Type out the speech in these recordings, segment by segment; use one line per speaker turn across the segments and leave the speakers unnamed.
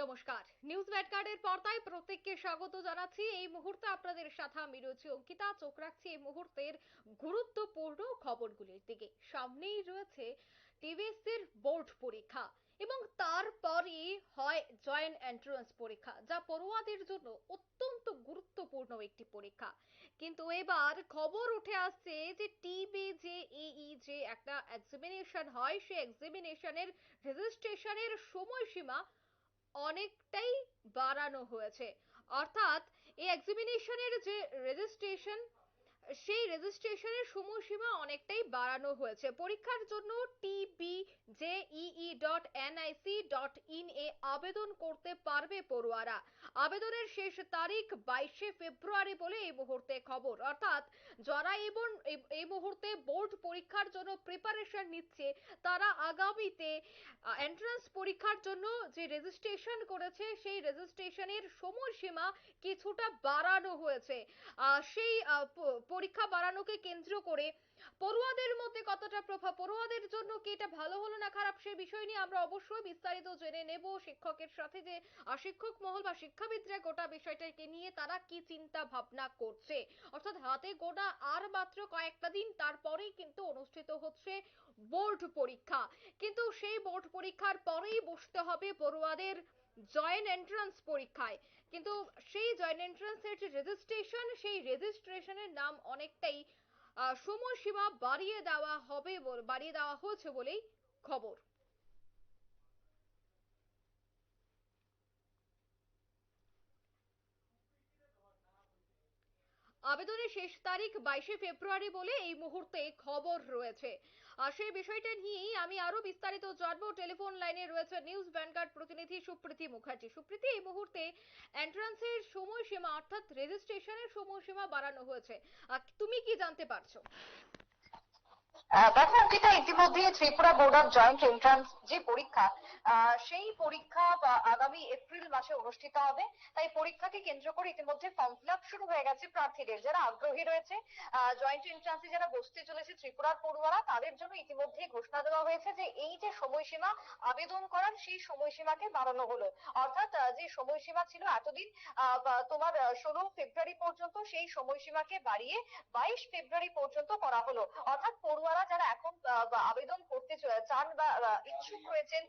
নমস্কার। নিউজ ব্যাটকার্ডের পর্দায় প্রত্যেককে স্বাগত জানাচ্ছি। এই মুহূর্তে আপনাদের সাথে আমি রয়েছি অঙ্কিতা। চোখ রাখছি এই মুহূর্তের গুরুত্বপূর্ণ খবরগুলির দিকে। সামনেই রয়েছে টিভিএসসির বোর্ড পরীক্ষা এবং তারপরে হয় জয়েন্ট এন্ট্রান্স পরীক্ষা, যা পড়ুয়াদের জন্য অত্যন্ত গুরুত্বপূর্ণ একটি পরীক্ষা। কিন্তু এবার খবর উঠে আসছে যে টিবি যে এই যে একটা এক্সামিনেশন হয়। সেই এক্সামিনেশনের রেজিস্ট্রেশনের সময়সীমা অনেকটাই বাড়ানো হয়েছে। অর্থাৎ এই এক্সামিনেশনের যে রেজিস্ট্রেশন সেই রেজিস্ট্রেশনের সময়সীমা অনেকটাই বাড়ানো হয়েছে। পরীক্ষার জন্য TB JEE dot NIC dot in এ আবেদন করতে পারবে পড়ুয়ারা। আবেদনের শেষ তারিখ বাইশে ফেব্রুয়ারি বলে এই মুহূর্তে খবর। অর্থাৎ যারা এবং এই মুহূর্তে বোর্ড পরীক্ষার জন্য প্রিপারেশন নিচ্ছে, তারা আগামীতে এন্ট্রান্স পরীক্ষার জন্য যে রেজিস্ট্রেশন করেছে, সেই রেজিস্ট্রেশনের সময়সীমা কিছুটা বাড়ানো হয়েছে। সেই পরীক্ষা বাড়ানোকে কেন্দ্র করে। পড়ুয়াদের মধ্যে কতটা প্রভাব, পড়ুয়াদের জন্য কি এটা ভালো হলো না খারাপ, সে বিষয় নিয়ে আমরা অবশ্যই বিস্তারিত জেনে নেব। শিক্ষকের সাথে যে শিক্ষক মহল বা শিক্ষাবিদরা গোটা বিষয়টাকে নিয়ে তারা কি চিন্তা ভাবনা করছে। অর্থাৎ হাতে গোনা আর মাত্র কয়েকটা দিন তারপরেই কিন্তু অনুষ্ঠিত হচ্ছে বোর্ড পরীক্ষা। কিন্তু সেই বোর্ড পরীক্ষার পরেই বসতে হবে পড়ুয়াদের জয়েন্ট এন্ট্রান্স পরীক্ষায়। কিন্তু সেই জয়েন্ট এন্ট্রান্সের যে রেজিস্ট্রেশন সেই রেজিস্ট্রেশনের নাম অনেকটাই সময়সীমা বাড়িয়ে দেওয়া হবে বাড়িয়ে দেওয়া হয়েছে বলেই খবর। আবেদনের শেষ তারিখ বাইশে ফেব্রুয়ারি বলে এই মুহূর্তে খবর রয়েছে। আর সেই বিষয়টা নিয়েই আমি আরও বিস্তারিত জানব। টেলিফোন লাইনে রয়েছে নিউজ ভ্যানগার্ড প্রতিনিধি সুপ্রীতি মুখার্জি। সুপ্রীতি, এই মুহূর্তে এন্ট্রান্সের সময়সীমা, অর্থাৎ রেজিস্ট্রেশনের সময়সীমা বাড়ানো হয়েছে। আর তুমি কি জানতে পারছ?
দেখো, অঙ্কিতা ইতিমধ্যে Tripura board of joint entrance যে পরীক্ষা সেই পরীক্ষা আগামী এপ্রিল মাসে অনুষ্ঠিত হবে। তাই পরীক্ষাকে কেন্দ্র করে ইতিমধ্যে ফর্ম ফিল আপ শুরু হয়ে গেছে প্রার্থীদের। যারা আগ্রহী রয়েছে জয়েন্ট এন্ট্রান্সে যারা বসতে চলেছে ত্রিপুরার পড়ুয়ারা, তাদের জন্য ইতিমধ্যে ঘোষণা দেওয়া হয়েছে যে, এই যে সময়সীমা, আবেদন করার সেই সময়সীমাকে বাড়ানো হলো। অর্থাৎ যে সময়সীমা ছিল এতদিন তোমার ষোলো ফেব্রুয়ারি পর্যন্ত সেই সময়সীমাকে বাড়িয়ে বাইশ ফেব্রুয়ারি পর্যন্ত করা হলো। অর্থাৎ পড়ুয়ারা যারা এখন আবেদন করতে চান বা ইচ্ছুক রয়েছেন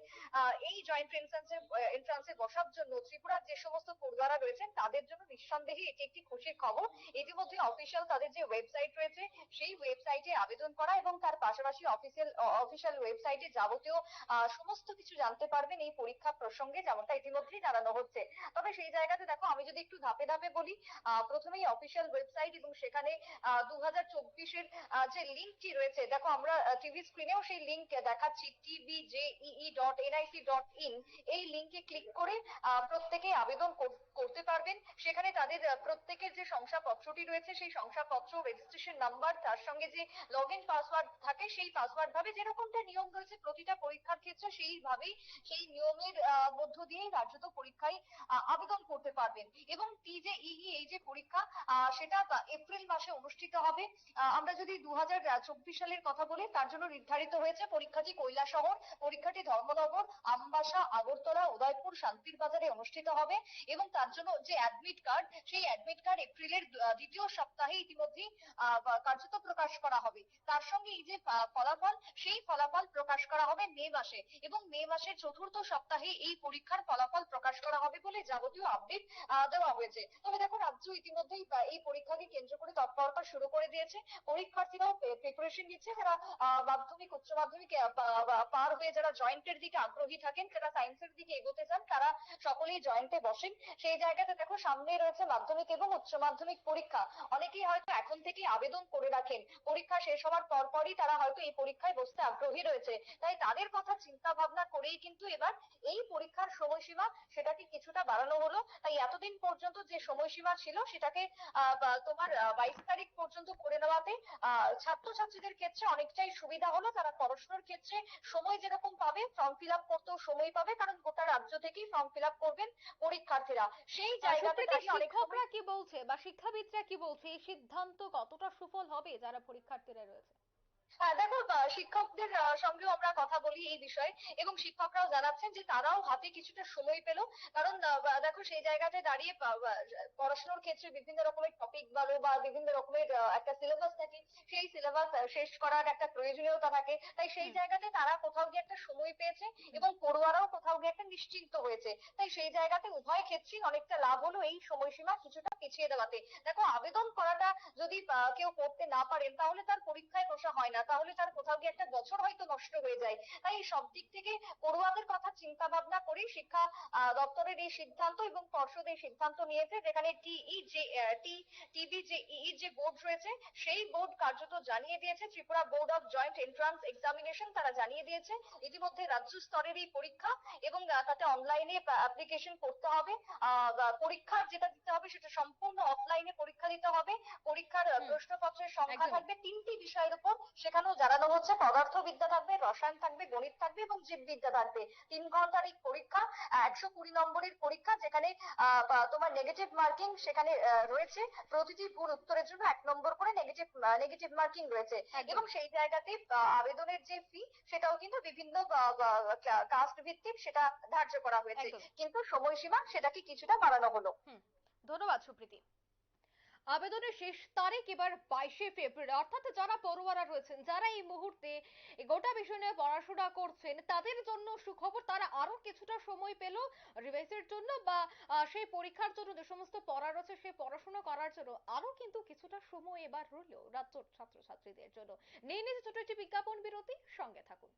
এই জয়েন্ট এন্ট্রান্সে এন্ট্রান্সে বসার জন্য ত্রিপুরার যে সমস্ত পড়ুয়ারা রয়েছেন, তাদের জন্য নিঃসন্দেহে এটি একটি খুশির খবর। ইতিমধ্যে অফিসিয়াল তাদের যে ওয়েবসাইট রয়েছে, সেই ওয়েবসাইটে আবেদন করা এবং তার পাশাপাশি অফিসিয়াল অফিসিয়াল ওয়েবসাইটে যাবতীয় সমস্ত কিছু জানতে পারবেন এই পরীক্ষা প্রসঙ্গে, যেমনটা ইতিমধ্যেই জানানো হচ্ছে। তবে সেই জায়গাতে দেখো, আমি যদি একটু ধাপে ধাপে বলি প্রথমেই অফিসিয়াল ওয়েবসাইট এবং সেখানে দু হাজার চব্বিশের যে লিঙ্কটি রয়েছে দেখো আমরা টিভি স্ক্রিনেও সেই লিঙ্ক দেখাচ্ছি TBJEE dot NIC dot in এই লিঙ্কে ক্লিক করে প্রত্যেকে আবেদন কর- করতে পারবেন। সেখানে তাদের প্রত্যেকের যে শংসাপত্রটি রয়েছে, সেই শংসাপত্র রেজিস্ট্রেশন নাম্বার তার সঙ্গে যে লগ ইন পাসওয়ার্ড থাকে, সেই পাসওয়ার্ড ভাবে যেরকমটা নিয়ম রয়েছে, প্রতিটা পরীক্ষার ক্ষেত্রে সেইভাবেই সেই নিয়মের মধ্য দিয়েই কার্যত পরীক্ষায় আবেদন করতে পারবেন। এবং টিজেইই এই যে পরীক্ষা সেটা এপ্রিল মাসে অনুষ্ঠিত হবে। আমরা যদি দু সালের কথা বলি তার জন্য নির্ধারিত হয়েছে পরীক্ষাটি কৈলাসহর, পরীক্ষাটি ধর্মনগর, আমবাসা, আগরতলা, উদয়পুর শান্তির বাজারে অনুষ্ঠিত হবে এবং তার জন্য যে অ্যাডমিট কার্ড সেই অ্যাডমিট কার্ড এপ্রিলের দ্বিতীয় সপ্তাহে ইতিমধ্যেই কার্যত প্রকাশ করা হবে। তার সঙ্গে এই যে ফলাফল, সেই ফলাফল প্রকাশ করা হবে মে মাসে এবং মে মাসের চতুর্থ সপ্তাহে এই পরীক্ষার ফলাফল প্রকাশ করা হবে বলে যাবতীয় আপডেট দেওয়া হয়েছে। তবে দেখো, রাজ্য ইতিমধ্যেই এই পরীক্ষাকে কেন্দ্র করে তৎপরতা শুরু করে দিয়েছে। পরীক্ষার্থীরাও প্রিপারেশন নিচ্ছে। যারা মাধ্যমিক, উচ্চ মাধ্যমিক পার হয়ে যারা জয়েন্টের দিকে আগ্রহী থাকেন, যারা সায়েন্সের দিকে এগোতে চান, তারা সকলেই জয়েন্টে বসেন। সেই জায়গাতে দেখো, সামনে রয়েছে মাধ্যমিক এবং উচ্চ মাধ্যমিক পরীক্ষা। অনেকেই হয়তো এখন থেকেই আবেদন করে রাখেন। পরীক্ষা শেষ হওয়ার পরপরই তারা হয়তো এই পরীক্ষায় বসতে আগ্রহী রয়েছে। তাই তাদের কথা চিন্তা ভাবনা করেই কিন্তু এবার এই পরীক্ষার সময়সীমা সেটাকে কিছুটা বাড়ানো হলো। তাই এতদিন পর্যন্ত যে সময়সীমা ছিল সেটাকে তোমার বাইশ তারিখ পর্যন্ত করে নেওয়াতে ছাত্রছাত্রীদের ক্ষেত্রে অনেকটাই সুবিধা হলো। তারা পড়াশোনার ক্ষেত্রে সময় যেরকম পাবে ফর্ম ফিল আপ করতেও সময় পাবে কারণ গোটা রাজ্য থেকেই ফর্ম ফিল আপ করবেন পরীক্ষার্থীরা। সেই জায়গাতে
শিক্ষকরা কি বলছে বা শিক্ষাবিদরা কি বলছে এই সিদ্ধান্ত কতটা সুফল হবে যারা পরীক্ষার্থীরা রয়েছে?
হ্যাঁ দেখো শিক্ষকদের সঙ্গেও আমরা কথা বলি এই বিষয়ে এবং শিক্ষকরাও জানাচ্ছেন যে তারাও হাতে কিছুটা সময় পেল। কারণ দেখো সেই জায়গাতে দাঁড়িয়ে পড়াশোনার ক্ষেত্রে বিভিন্ন রকমের টপিক বলো বা বিভিন্ন রকমের একটা সিলেবাস থাকে সেই সিলেবাস শেষ করার একটা প্রয়োজনীয়তা থাকে। তাই সেই জায়গাতে তারা কোথাও গিয়ে একটা সময় পেয়েছে এবং পড়ুয়ারাও কোথাও গিয়ে একটা নিশ্চিন্ত হয়েছে। তাই সেই জায়গাতে উভয় ক্ষেত্রেই অনেকটা লাভ হলো এই সময়সীমা কিছুটা পিছিয়ে দেওয়াতে। দেখো, আবেদন করাটা যদি কেউ করতে না পারেন, তাহলে তার পরীক্ষায় বসা হয় না। তাহলে তার কোথাও গিয়ে একটা বছর হয়তো নষ্ট হয়ে যায়। তাই সব দিক থেকে পড়ুয়াদের কথা চিন্তা করে শিক্ষা দপ্তরের এই সিদ্ধান্ত এবং পর্ষদ এই সিদ্ধান্ত নিয়েছে যেখানে টিই যে টিবি যে ইই যে বোর্ড রয়েছে সেই বোর্ড কার্যত জানিয়ে দিয়েছে Tripura board of joint entrance examination তারা জানিয়ে দিয়েছে। ইতিমধ্যে রাজ্য স্তরের এই পরীক্ষা এবং তাতে অনলাইনে অ্যাপ্লিকেশন করতে হবে। বা যেটা দিতে হবে সেটা সম্পূর্ণ অফলাইনে পরীক্ষা দিতে হবে। পরীক্ষার প্রশ্নপত্রের সংখ্যা থাকবে তিনটি বিষয়ের উপর। সেখানেও জানানো হচ্ছে পদার্থবিদ্যা থাকবে রসায়ন থাকবে গণিত থাকবে এবং জীববিদ্যা থাকবে। তিন ঘণ্টার এই পরীক্ষা একশো কুড়ি নম্বরের পরীক্ষা যেখানে তোমার নেগেটিভ মার্কিং সেখানে রয়েছে। প্রতিটি ভুল উত্তরের জন্য এক নম্বর করে নেগেটিভ নেগেটিভ মার্কিং রয়েছে। এবং সেই জায়গাতে আবেদনের যে ফি সেটাও কিন্তু বিভিন্ন কাস্ট ভিত্তিক সেটা ধার্য করা হয়েছে। কিন্তু সময়সীমা সেটাকে কিছুটা বাড়ানো হলো।
ধন্যবাদ সুপ্রীতি। আবেদনের শেষ তারিখ এবার বাইশে ফেব্রুয়ারি। অর্থাৎ যারা পড়ুয়ারা রয়েছেন, যারা এই মুহূর্তে গোটা বিষয় নিয়ে পড়াশোনা করছেন, তাদের জন্য সুখবর, তারা আরও কিছুটা সময় পেল রিভাইসের জন্য বা সেই পরীক্ষার জন্য যে সমস্ত পড়া রয়েছে সেই পড়াশোনা করার জন্য আরও কিন্তু কিছুটা সময় এবার রইল রাজ্যের ছাত্রছাত্রীদের জন্য। নিয়ে নিচ্ছে ছোট একটি বিজ্ঞাপন বিরতি, সঙ্গে থাকুন।